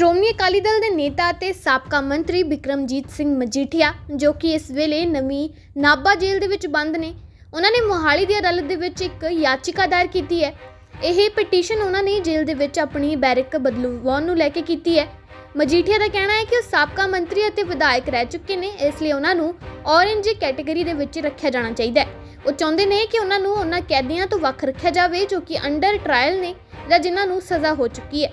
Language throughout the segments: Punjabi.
ਸ਼੍ਰੋਮਣੀ ਅਕਾਲੀ ਦਲ ਦੇ ਨੇਤਾ ਅਤੇ ਸਾਬਕਾ ਮੰਤਰੀ ਬਿਕਰਮਜੀਤ ਸਿੰਘ ਮਜੀਠੀਆ, ਜੋ ਕਿ ਇਸ ਵੇਲੇ ਨਵੀਂ ਨਾਭਾ ਜੇਲ੍ਹ ਦੇ ਵਿੱਚ ਬੰਦ ਨੇ, ਉਹਨਾਂ ਨੇ ਮੋਹਾਲੀ ਦੀ ਅਦਾਲਤ ਦੇ ਵਿੱਚ ਇੱਕ ਯਾਚਿਕਾ ਦਾਇਰ ਕੀਤੀ ਹੈ। ਇਹ ਪਟੀਸ਼ਨ ਉਹਨਾਂ ਨੇ ਜੇਲ੍ਹ ਦੇ ਵਿੱਚ ਆਪਣੀ ਬੈਰਕ ਬਦਲਵਾਉਣ ਨੂੰ ਲੈ ਕੇ ਕੀਤੀ ਹੈ। ਮਜੀਠੀਆ ਦਾ ਕਹਿਣਾ ਹੈ ਕਿ ਉਹ ਸਾਬਕਾ ਮੰਤਰੀ ਅਤੇ ਵਿਧਾਇਕ ਰਹਿ ਚੁੱਕੇ ਨੇ, ਇਸ ਲਈ ਉਹਨਾਂ ਨੂੰ ਔਰੇਂਜ ਕੈਟਾਗਰੀ ਦੇ ਵਿੱਚ ਰੱਖਿਆ ਜਾਣਾ ਚਾਹੀਦਾ ਹੈ। ਉਹ ਚਾਹੁੰਦੇ ਨੇ ਕਿ ਉਹਨਾਂ ਨੂੰ ਉਹਨਾਂ ਕੈਦੀਆਂ ਤੋਂ ਵੱਖ ਰੱਖਿਆ ਜਾਵੇ, ਜੋ ਕਿ ਅੰਡਰ ਟ੍ਰਾਇਲ ਨੇ ਜਾਂ ਜਿਨ੍ਹਾਂ ਨੂੰ ਸਜ਼ਾ ਹੋ ਚੁੱਕੀ ਹੈ।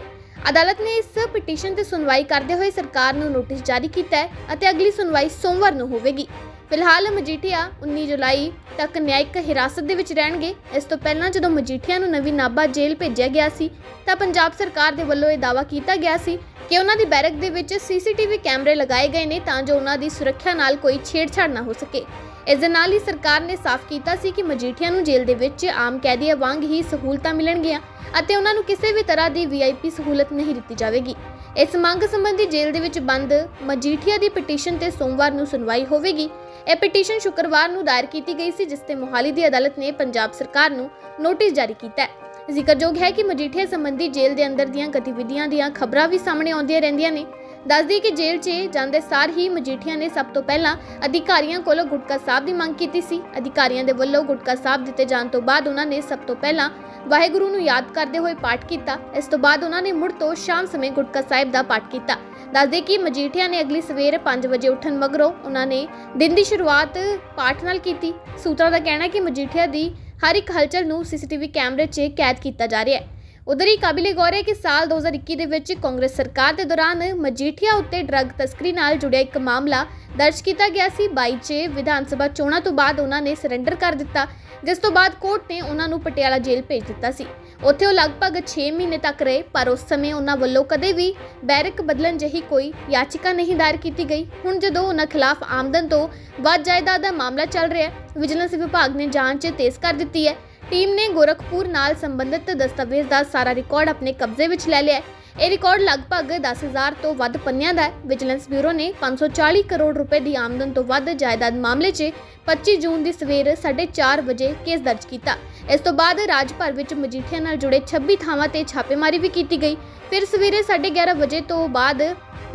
ਅਦਾਲਤ ਨੇ ਇਸ ਪਟੀਸ਼ਨ ਤੇ ਸੁਣਵਾਈ ਕਰਦੇ ਹੋਏ ਸਰਕਾਰ ਨੂੰ ਨੋਟਿਸ ਜਾਰੀ ਕੀਤਾ ਹੈ ਅਤੇ ਅਗਲੀ ਸੁਣਵਾਈ ਸੋਮਵਾਰ ਨੂੰ ਹੋਵੇਗੀ। ਫਿਲਹਾਲ ਮਜੀਠੀਆ 19 ਜੁਲਾਈ ਤੱਕ ਨਿਆਇਕ ਹਿਰਾਸਤ ਦੇ ਵਿੱਚ ਰਹਿਣਗੇ। ਇਸ ਤੋਂ ਪਹਿਲਾਂ ਜਦੋਂ ਮਜੀਠੀਆ ਨੂੰ ਨਵੀਂ ਨਾਭਾ ਜੇਲ੍ਹ ਭੇਜਿਆ ਗਿਆ ਸੀ, ਤਾਂ ਪੰਜਾਬ ਸਰਕਾਰ ਦੇ ਵੱਲੋਂ ਇਹ ਦਾਅਵਾ ਕੀਤਾ ਗਿਆ ਸੀ ਕਿ ਉਹਨਾਂ ਦੀ ਬੈਰਕ ਦੇ ਵਿੱਚ ਸੀਸੀਟੀਵੀ ਕੈਮਰੇ ਲਗਾਏ ਗਏ ਨੇ ਤਾਂ ਜੋ ਉਹਨਾਂ ਦੀ ਸੁਰੱਖਿਆ ਨਾਲ ਕੋਈ ਛੇੜਛਾੜ ਨਾ ਹੋ ਸਕੇ। ਇਸ ਦੇ ਨਾਲ ਹੀ ਸਰਕਾਰ ਨੇ ਸਾਫ਼ ਕੀਤਾ ਸੀ ਕਿ ਮਜੀਠੀਆ ਨੂੰ ਜੇਲ੍ਹ ਦੇ ਵਿੱਚ ਆਮ ਕੈਦੀਆਂ ਵਾਂਗ ਹੀ ਸਹੂਲਤਾਂ ਮਿਲਣਗੀਆਂ ਅਤੇ ਉਹਨਾਂ ਨੂੰ ਕਿਸੇ ਵੀ ਤਰ੍ਹਾਂ ਦੀ ਵੀਆਈਪੀ ਸਹੂਲਤ ਨਹੀਂ ਦਿੱਤੀ ਜਾਵੇਗੀ। ਇਸ ਮੰਗ ਸੰਬੰਧੀ ਜੇਲ੍ਹ ਦੇ ਵਿੱਚ ਬੰਦ ਮਜੀਠੀਆ ਦੀ ਪਟੀਸ਼ਨ ਤੇ ਸੋਮਵਾਰ ਨੂੰ ਸੁਣਵਾਈ ਹੋਵੇਗੀ। ਇਹ ਪਟੀਸ਼ਨ ਸ਼ੁੱਕਰਵਾਰ ਨੂੰ ਦਾਇਰ ਕੀਤੀ ਗਈ ਸੀ, ਜਿਸ ਤੇ ਮੋਹਾਲੀ ਦੀ ਅਦਾਲਤ ਨੇ ਪੰਜਾਬ ਸਰਕਾਰ ਨੂੰ ਨੋਟਿਸ ਜਾਰੀ ਕੀਤਾ ਹੈ। ਜ਼ਿਕਰਯੋਗ ਹੈ ਕਿ ਮਜੀਠੀਆ ਸੰਬੰਧੀ ਜੇਲ੍ਹ ਦੇ ਅੰਦਰ ਦੀਆਂ ਗਤੀਵਿਧੀਆਂ ਦੀਆਂ ਖਬਰਾਂ ਵੀ ਸਾਹਮਣੇ ਆਉਂਦੀਆਂ ਰਹਿੰਦੀਆਂ ਨੇ। ਦੱਸਦੀ ਕਿ ਜੇਲ੍ਹ 'ਚ ਜਾਂਦੇ ਸਾਰ ਹੀ ਮਜੀਠੀਆ ਨੇ ਸਭ ਤੋਂ ਪਹਿਲਾਂ ਅਧਿਕਾਰੀਆਂ ਕੋਲੋਂ ਗੁਟਕਾ ਸਾਹਿਬ ਦੀ ਮੰਗ ਕੀਤੀ ਸੀ। ਅਧਿਕਾਰੀਆਂ ਦੇ ਵੱਲੋਂ ਗੁਟਕਾ ਸਾਹਿਬ ਦਿੱਤੇ ਜਾਣ ਤੋਂ ਬਾਅਦ ਉਹਨਾਂ ਨੇ ਸਭ ਤੋਂ ਪਹਿਲਾਂ ਵਾਹਿਗੁਰੂ ਨੂੰ ਯਾਦ ਕਰਦੇ ਹੋਏ ਪਾਠ ਕੀਤਾ। ਇਸ ਤੋਂ ਬਾਅਦ ਉਹਨਾਂ ਨੇ ਮੁੜ ਤੋਂ ਸ਼ਾਮ ਸਮੇਂ ਗੁਟਕਾ ਸਾਹਿਬ ਦਾ ਪਾਠ ਕੀਤਾ। ਦੱਸਦੇ ਕਿ ਮਜੀਠੀਆ ਨੇ ਅਗਲੀ ਸਵੇਰ 5 ਵਜੇ ਉੱਠਣ ਮਗਰੋਂ ਉਹਨਾਂ ਨੇ ਦਿਨ ਦੀ ਸ਼ੁਰੂਆਤ ਪਾਠ ਨਾਲ ਕੀਤੀ। ਸੂਤਰਾਂ ਦਾ ਕਹਿਣਾ ਕਿ ਮਜੀਠੀਆ ਦੀ ਹਰ ਇੱਕ ਹਲਚਲ ਨੂੰ ਸੀਸੀਟੀਵੀ ਕੈਮਰੇ 'ਚ ਕੈਦ ਕੀਤਾ ਜਾ ਰਿਹਾ ਹੈ। ਉਧਰ ਹੀ ਕਾਬਿਲੇ ਗੌਰ ਹੈ ਕਿ ਸਾਲ 2021 ਦੇ ਵਿੱਚ ਕਾਂਗਰਸ ਸਰਕਾਰ ਦੇ ਦੌਰਾਨ ਮਜੀਠੀਆ ਉੱਤੇ ਡਰੱਗ ਤਸਕਰੀ ਨਾਲ ਜੁੜਿਆ ਇੱਕ ਮਾਮਲਾ ਦਰਜ ਕੀਤਾ ਗਿਆ ਸੀ। 22 ਚ ਵਿਧਾਨ ਸਭਾ ਚੋਣਾਂ ਤੋਂ ਬਾਅਦ ਉਹਨਾਂ ਨੇ ਸਰੈਂਡਰ ਕਰ ਦਿੱਤਾ, ਜਿਸ ਤੋਂ ਬਾਅਦ ਕੋਰਟ ਨੇ ਉਹਨਾਂ ਨੂੰ ਪਟਿਆਲਾ ਜੇਲ੍ਹ ਭੇਜ ਦਿੱਤਾ ਸੀ। ਉੱਥੇ ਉਹ ਲਗਭਗ 6 ਮਹੀਨੇ ਤੱਕ ਰਹੇ, ਪਰ ਉਸ ਸਮੇਂ ਉਹਨਾਂ ਵੱਲੋਂ ਕਦੇ ਵੀ ਬੈਰਕ ਬਦਲਣ ਜਿਹੀ ਕੋਈ ਯਾਚਿਕਾ ਨਹੀਂ ਦਾਇਰ ਕੀਤੀ ਗਈ। ਹੁਣ ਜਦੋਂ ਉਹਨਾਂ ਖਿਲਾਫ ਆਮਦਨ ਤੋਂ ਵੱਧ ਜਾਇਦਾਦ ਦਾ ਮਾਮਲਾ ਚੱਲ ਰਿਹਾ ਹੈ, ਵਿਜੀਲੈਂਸ ਵਿਭਾਗ ਨੇ ਜਾਂਚ ਤੇਜ਼ ਕਰ ਦਿੱਤੀ ਹੈ। ਟੀਮ ਨੇ ਗੋਰਖਪੁਰ ਨਾਲ ਸੰਬੰਧਿਤ ਦਸਤਾਵੇਜ਼ ਦਾ ਸਾਰਾ ਰਿਕਾਰਡ ਆਪਣੇ ਕਬਜ਼ੇ ਵਿੱਚ ਲੈ ਲਿਆ ਹੈ। ਇਹ ਰਿਕਾਰਡ ਲਗਭਗ 10000 ਤੋਂ ਵੱਧ ਪੰਨਿਆਂ ਦਾ ਹੈ। ਵਿਜੀਲੈਂਸ ਬਿਊਰੋ ਨੇ 540 ਕਰੋੜ ਰੁਪਏ ਦੀ ਆਮਦਨ ਤੋਂ ਵੱਧ ਜਾਇਦਾਦ ਮਾਮਲੇ 'ਚ 25 ਜੂਨ ਦੀ ਸਵੇਰ 4:30 ਵਜੇ ਕੇਸ ਦਰਜ ਕੀਤਾ। ਇਸ ਤੋਂ ਬਾਅਦ ਰਾਜ ਭਰ ਵਿੱਚ ਮਜੀਠੀਆਂ ਨਾਲ ਜੁੜੇ 26 ਥਾਵਾਂ ਤੇ ਛਾਪੇਮਾਰੀ ਵੀ ਕੀਤੀ ਗਈ। ਫਿਰ ਸਵੇਰੇ 11:30 ਵਜੇ ਤੋਂ ਬਾਅਦ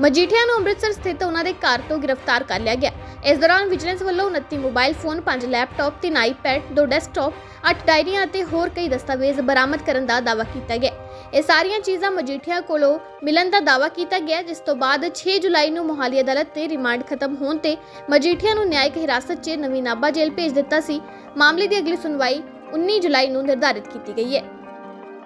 ਮਜੀਠੀਆਂ ਨੂੰ ਅੰਮ੍ਰਿਤਸਰ ਸਥਿਤ ਉਹਨਾਂ ਦੇ ਘਰ ਤੋਂ ਗ੍ਰਿਫਤਾਰ ਕਰ ਲਿਆ ਗਿਆ। ਇਸ ਦੌਰਾਨ ਵਿਜੀਲੈਂਸ ਵੱਲੋਂ 29 mobile phone 5 laptop 3 iPad 2 desktop 8 ਡਾਇਰੀਆਂ ਅਤੇ ਹੋਰ ਕਈ ਦਸਤਾਵੇਜ਼ ਬਰਾਮਦ ਕਰਨ ਦਾ ਦਾਅਵਾ ਕੀਤਾ ਗਿਆ। ਇਹ ਸਾਰੀਆਂ ਚੀਜ਼ਾਂ ਮਜੀਠੀਆ ਕੋਲੋਂ ਮਿਲਣ ਦਾ ਦਾਅਵਾ ਕੀਤਾ ਗਿਆ, ਜਿਸ ਤੋਂ ਬਾਅਦ 6 ਜੁਲਾਈ ਨੂੰ ਮੋਹਾਲੀ ਅਦਾਲਤ ਤੇ ਰਿਮਾਂਡ ਖਤਮ ਹੋਣ ਤੇ ਮਜੀਠੀਆ ਨੂੰ ਨਿਆਇਕ ਹਿਰਾਸਤ 'ਚ ਨਵੀਂ ਨਾਭਾ ਜੇਲ੍ਹ ਭੇਜ ਦਿੱਤਾ ਸੀ। ਮਾਮਲੇ ਦੀ ਅਗਲੀ ਸੁਣਵਾਈ 19 ਜੁਲਾਈ ਨੂੰ ਨਿਰਧਾਰਿਤ ਕੀਤੀ ਗਈ ਹੈ।